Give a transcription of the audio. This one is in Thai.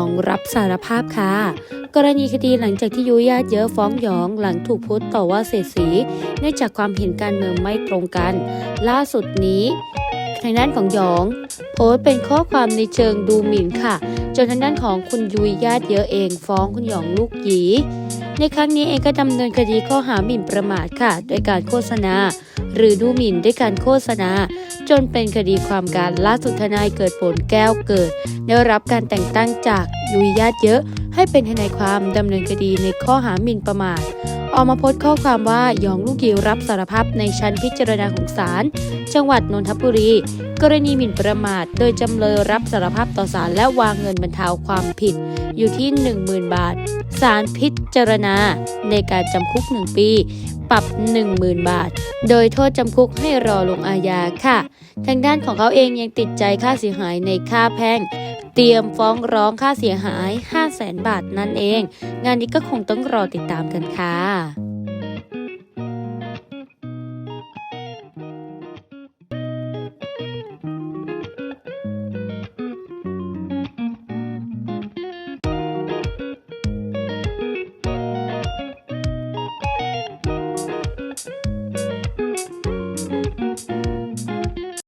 องรับสารภาพค่ะ กรณีคดีหลังจากที่ยุยญาติเยอะฟ้องหยองหลังถูกพสต์ต่อว่าเสียสีเนื่องจากความเห็นการเมืองไม่ตรงกัน ล่าสุดนี้ทางด้านของหยอง โพสต์เป็นข้อความในเชิงดูหมิ่นค่ะ จนทางด้านของคุณยุยญาติเยอะเองฟ้องคุณหยองลูกหยีในครั้งนี้เองก็ดำเนินคดีข้อหาหมิ่นประมาทค่ะ โดยการโฆษณา หรือดูหมิ่นด้วยการโฆษณา จนเป็นคดีความการล่าสุดทนายเกิดผลแก้วเกิด ได้รับการแต่งตั้งจากยุยญาติเยอะ ให้เป็นทนายความดำเนินคดีในข้อหาหมิ่นประมาท ออกมาโพสต์ข้อความว่ายองลูกยิวรับสารภาพในชั้นพิจารณาของศาลจังหวัดนนทบุรี กรณีหมิ่นประมาท โดยจำเลยรับสารภาพต่อศาลและวางเงินบรรเทาความผิด อยู่ที่ 10,000 บาทศาลพิจารณา ในการจำคุก 1 ปี ปรับ 10,000 บาท โดยโทษจำคุกให้รอลงอาญาค่ะ ทางด้านของเขาเองยังติดใจค่าเสียหายในค่าแพ่ง เตรียมฟ้องร้องค่าเสียหาย 5 0 0แสนบาทนั่นเอง งานนี้ก็คงต้องรอติดตามกันค่ะ